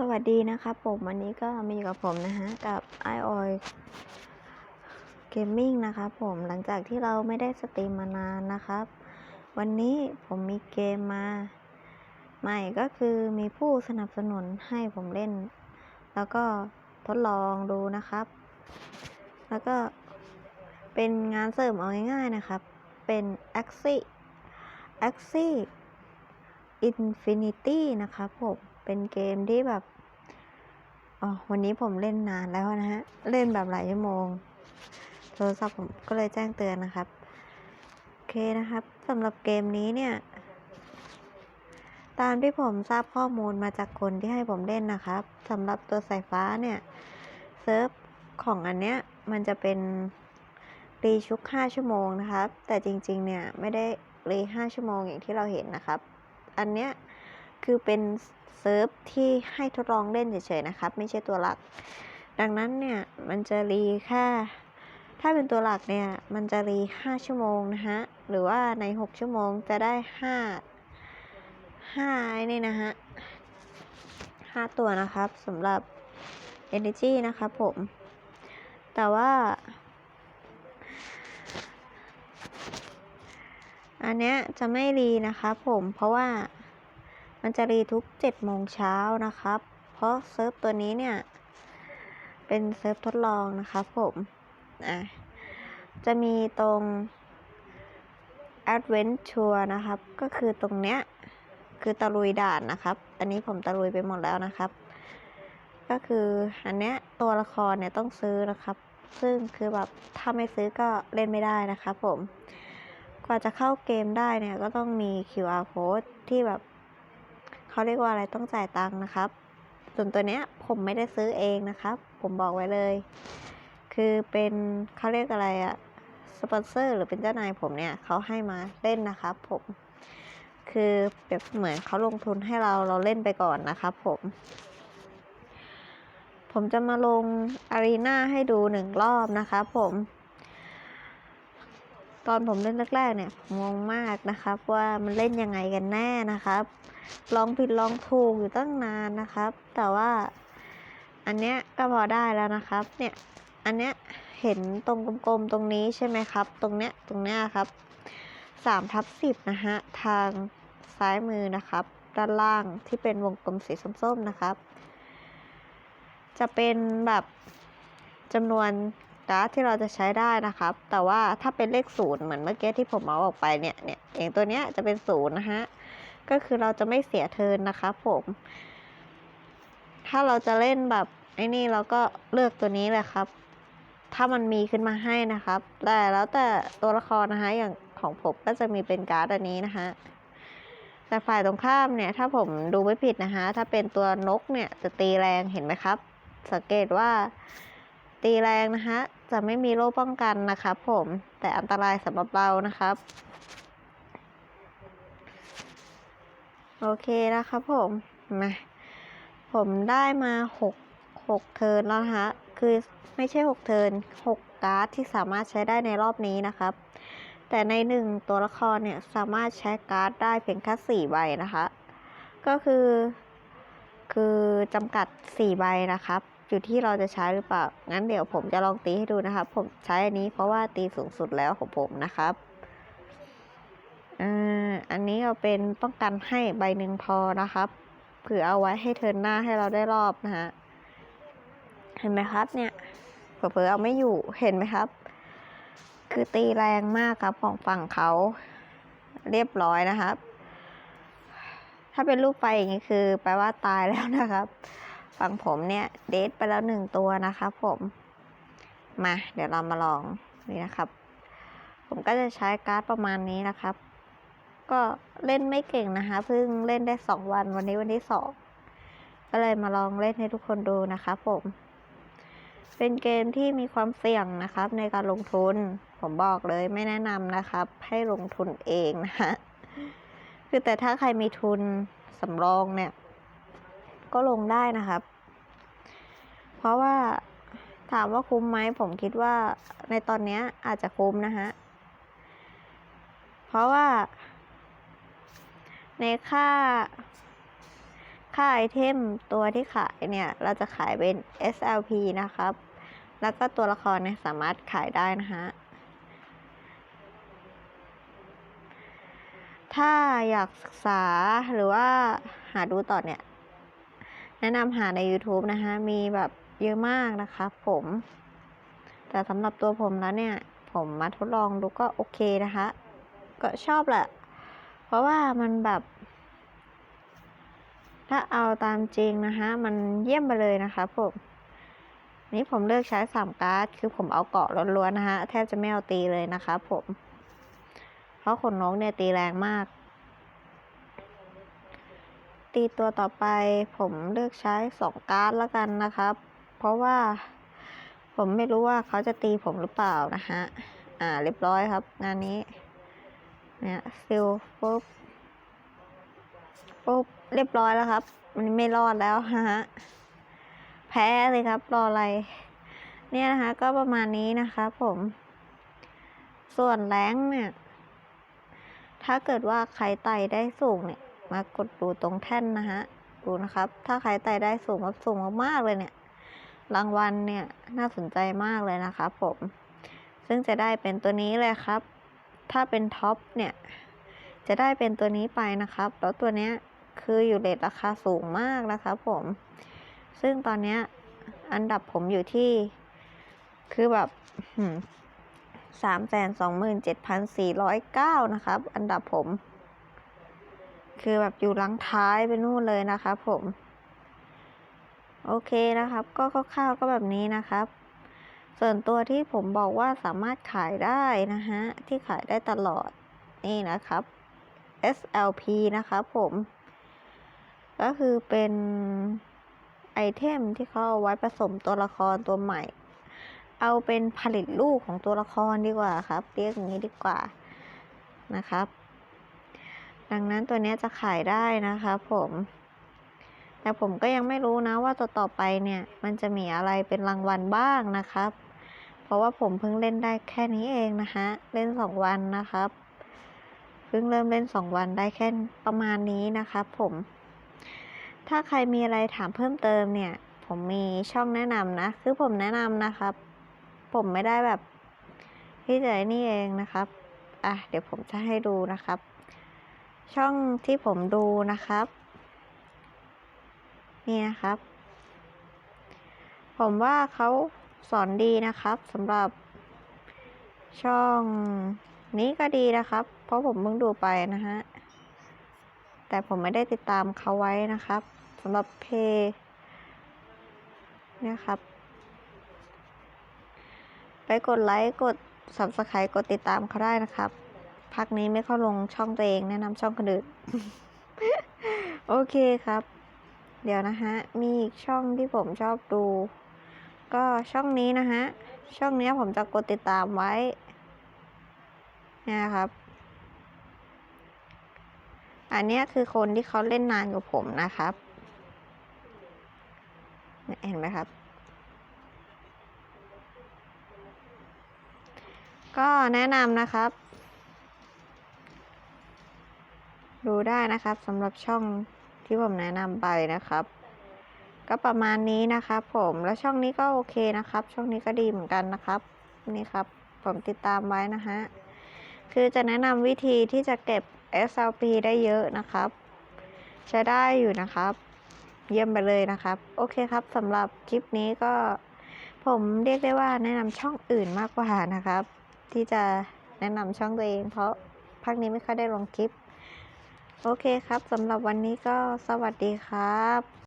สวัสดีนะครับผมวันนี้ก็มีกับผมนะฮะ กับ i o i Gaming นะครับผมหลังจากที่เราไม่ได้สตรีมมานานนะครับ วันนี้ผมมีเกมมา ใหม่ก็คือมีผู้สนับสนุนให้ผมเล่น แล้วก็ทดลองดูนะครับ แล้วก็เป็นงานเสริมเอาง่ายๆนะครับ เป็น Axie Axie Infinity นะครับผม เป็นเกมที่แบบอ๋อวันนี้ผมเล่นนานแล้วนะฮะ เล่นแบบหลายชั่วโมง โทรศัพท์ผมก็เลยแจ้งเตือนนะครับ โอเคนะครับสำหรับเกมนี้เนี่ย ตามที่ผมทราบข้อมูลมาจากคนที่ให้ผมเล่นนะครับสำหรับตัวสายฟ้าเนี่ยเซิร์ฟของอันเนี้ยมันจะเป็นรีชุก 5 ชั่วโมงนะครับ แต่จริงๆ เนี่ย ไม่ได้รี5ชั่วโมงอย่างที่เราเห็นนะครับ อันเนี้ย คือเป็นเซิร์ฟที่ให้ทดลองเล่นเฉยๆนะครับ ไม่ใช่ตัวหลัก ดังนั้นเนี่ยมันจะรีแค่ถ้าเป็นตัวหลักเนี่ยมันจะรี 5 ชั่วโมงนะฮะ หรือว่าใน 6 ชั่วโมงจะได้ 5 5ไอ้นี่นะฮะ 5 ตัวนะครับสำหรับ Energy นะครับผม แต่ว่า อันเนี้ยจะไม่รีนะครับผมเพราะว่า มันจะรีทุก7โมงเช้านะครับ เพราะเซิร์ฟตัวนี้เนี่ย เป็นเซิร์ฟทดลองนะครับผมอะจะมีตรง Adventure นะครับ ก็คือตรงเนี้ย คือตะลุยด่านนะครับ อันนี้ผมตะลุยไปหมดแล้วนะครับ ก็คืออันเนี้ยตัวละครเนี่ยต้องซื้อนะครับ ซึ่งคือแบบถ้าไม่ซื้อก็เล่นไม่ได้นะครับผม กว่าจะเข้าเกมได้เนี่ยก็ต้องมี QR code ที่แบบ เขาเรียกว่าอะไรต้องจ่ายตังค์นะครับ ส่วนตัวเนี้ยผมไม่ได้ซื้อเองนะครับ ผมบอกไว้เลย คือเป็นเขาเรียกอะไรอะสปอนเซอร์หรือเป็นเจ้านายผมเนี่ยเขาให้มาเล่นนะครับผม คือแบบเหมือนเขาลงทุนให้เราเราเล่นไปก่อนนะครับผม ผมจะมาลงอารีนาให้ดูหนึ่งรอบนะครับผมตอนผมเล่นแรกๆเนี่ยผมงงมากนะครับ ว่ามันเล่นยังไงกันแน่นะครับ ลองผิดลองถูกอยู่ตั้งนานนะครับ แต่ว่าอันเนี้ยก็พอได้แล้วนะครับ เนี่ย อันเนี้ยเห็นตรงกลมๆตรงนี้ใช่ไหมครับ ตรงเนี้ยตรงเนี้ยครับสามทับสิบนะฮะ ทางซ้ายมือนะครับ ด้านล่างที่เป็นวงกลมสีส้มๆนะครับ จะเป็นแบบจำนวนการ์ดที่เราจะใช้ได้นะครับ แต่ว่าถ้าเป็นเลขศูนย์เหมือนเมื่อกี้ที่ผมเอาออกไปเนี่ยเนี่ยอย่างตัวเนี้ยจะเป็นศูนย์นะฮะ ก็คือเราจะไม่เสียเทินนะครับผม ถ้าเราจะเล่นแบบไอ้นี่เราก็เลือกตัวนี้แหละครับ ถ้ามันมีขึ้นมาให้นะครับ แต่แล้วแต่ตัวละครนะคะ อย่างของผมก็จะมีเป็นการ์ดอันนี้นะคะแต่ฝ่ายตรงข้ามเนี่ย ถ้าผมดูไม่ผิดนะคะ ถ้าเป็นตัวนกเนี่ยจะตีแรงเห็นไหมครับ สังเกตว่าตีแรงนะคะจะไม่มีโล่ป้องกันนะครับผมแต่อันตรายสำหรับเรานะครับ โอเคนะครับผมมาผมได้มาหกหกเทิร์นแล้วนะคะคือไม่ใช่หกเทิร์นหกการ์ดที่สามารถใช้ได้ในรอบนี้นะครับ แต่ในหนึ่งตัวละครเนี่ยสามารถใช้การ์ดได้เพียงแค่สี่ใบนะคะ ก็คือ คือจำกัดสี่ใบนะครับอยู่ที่เราจะใช้หรือเปล่า งั้นเดี๋ยวผมจะลองตีให้ดูนะครับ ผมใช้อันนี้เพราะว่าตีสูงสุดแล้วของผมนะครับ อันนี้เอาเป็นป้องกันให้ใบหนึ่งพอนะครับเผื่อเอาไว้ให้เทินหน้าให้เราได้รอบนะฮะเห็นไหมครับเนี่ยเผลอเอาไม่อยู่เห็นไหมครับ คือตีแรงมากครับของฝั่งเขาเรียบร้อยนะครับ ถ้าเป็นรูปไฟอย่างนี้คือแปลว่าตายแล้วนะครับ ฝั่งผมเนี่ยเดทไปแล้วหนึ่งตัวนะครับผมมาเดี๋ยวเรามาลองนี่นะครับ ผมก็จะใช้การ์ดประมาณนี้นะครับ ก็เล่นไม่เก่งนะคะ เพิ่งเล่นได้สองวันวันนี้วันที่สองก็เลยมาลองเล่นให้ทุกคนดูนะครับผม เป็นเกมที่มีความเสี่ยงนะครับ ในการลงทุน ผมบอกเลยไม่แนะนำนะครับ ให้ลงทุนเองนะคะคือแต่ถ้าใครมีทุนสำรองเนี่ย ก็ลงได้นะครับ เพราะว่าถามว่าคุ้มไหมผมคิดว่าในตอนนี้อาจจะคุ้มนะฮะ เพราะว่า ในค่า ค่าไอเทมตัวที่ขายเนี่ย เราจะขายเป็น SLP นะครับ แล้วก็ตัวละครเนี่ยสามารถขายได้นะฮะ ถ้าอยากศึกษาหรือว่าหาดูต่อเนี่ย แนะนำหาใน YouTube นะคะ มีแบบเยอะมากนะคะผม แต่สำหรับตัวผมแล้วเนี่ย ผมมาทดลองดูก็โอเคนะคะ ก็ชอบแหละ เพราะว่ามันแบบ ถ้าเอาตามจริงนะคะ มันเยี่ยมไปเลยนะคะผมนี่ผมเลือกใช้สามการ์ด คือผมเอาเกาะล้วนๆนะคะแทบจะไม่เอาตีเลยนะคะผม เพราะขนนกเนี่ยตีแรงมาก ตีตัวต่อไปผมเลือกใช้สองการ์ดแล้วกันนะครับ เพราะว่าผมไม่รู้ว่าเขาจะตีผมหรือเปล่านะฮะ อ่า เรียบร้อยครับ งานนี้ เนี่ยซิลปุ๊บปุ๊บเรียบร้อยแล้วครับ มันไม่รอดแล้วฮะแพ้เลยครับรออะไร เนี่ยนะคะ ก็ประมาณนี้นะคะผม ส่วนแรงเนี่ย ถ้าเกิดว่าใครไต่ได้สูงเนี่ย มากดดูตรงแท่นนะฮะดูนะครับ ถ้าใครไต่ได้สูงแบบสูงมากๆเลยเนี่ย รางวัลเนี่ยน่าสนใจมากเลยนะครับผม ซึ่งจะได้เป็นตัวนี้เลยครับ ถ้าเป็นท็อปเนี่ย จะได้เป็นตัวนี้ไปนะครับ แล้วตัวเนี้ยคืออยู่เรทราคาสูงมากนะครับผม ซึ่งตอนเนี้ยอันดับผมอยู่ที่ คือแบบสามแสนสองหมื่นเจ็ดพันสี่ร้อยเก้านะครับ อันดับผม คือแบบอยู่หลังท้ายไปนู่นเลยนะครับผม โอเคนะครับ ก็คร่าวๆก็แบบนี้นะครับ ส่วนตัวที่ผมบอกว่าสามารถขายได้นะฮะ ที่ขายได้ตลอดนี่นะครับ SLP นะครับผม ก็คือเป็นไอเทมที่เขาเอาไว้ผสมตัวละครตัวใหม่ เอาเป็นผลิตลูกของตัวละครดีกว่าครับ เรียกอย่างนี้ดีกว่านะครับ ดังนั้นตัวนี้จะขายได้นะครับผม แต่ผมก็ยังไม่รู้นะว่าตัวต่อไปเนี่ย มันจะมีอะไรเป็นรางวัลบ้างนะครับ เพราะว่าผมเพิ่งเล่นได้แค่นี้เองนะฮะเล่นสองวันนะครับเพิ่งเริ่มเล่นสองวันได้แค่ประมาณนี้นะครับผม ถ้าใครมีอะไรถามเพิ่มเติมเนี่ย ผมมีช่องแนะนำนะ คือผมแนะนำนะครับ ผมไม่ได้แบบที่จะนี่เองนะครับ อะ เดี๋ยวผมจะให้ดูนะครับ ช่องที่ผมดูนะครับ นี่นะครับ ผมว่าเขา สอนดีนะครับสำหรับช่องนี้ก็ดีนะครับ เพราะผมเพิ่งดูไปนะฮะ แต่ผมไม่ได้ติดตามเขาไว้นะครับสำหรับเพเนี่ยครับ ไปกดไลค์กด subscribe กดติดตามเขาได้นะครับ พักนี้ไม่เข้าลงช่องตัวเองแนะนำช่องคนอื่นโอเคครับ เดี๋ยวนะฮะ มีอีกช่องที่ผมชอบดู ก็ช่องนี้นะฮะ ช่องนี้ผมจะกดติดตามไว้นะครับ อันนี้คือคนที่เขาเล่นนานกว่าผมนะครับ เห็นไหมครับ ก็แนะนำนะครับ ดูได้นะครับสำหรับช่องที่ผมแนะนำไปนะครับ ก็ประมาณนี้นะครับผมแล้วช่องนี้ก็โอเคนะครับ ช่องนี้ก็ดีเหมือนกันนะครับ นี่ครับผมติดตามไว้นะฮะคือจะแนะนำวิธีที่จะเก็บ SLP ได้เยอะนะครับ ใช้ได้อยู่นะครับ เยี่ยมไปเลยนะครับ โอเคครับสำหรับคลิปนี้ก็ ผมเรียกได้ว่าแนะนำช่องอื่นมากกว่านะครับ ที่จะแนะนำช่องตัวเอง เพราะพักนี้ไม่ค่อยได้ลงคลิป โอเคครับสำหรับวันนี้ก็สวัสดีครับ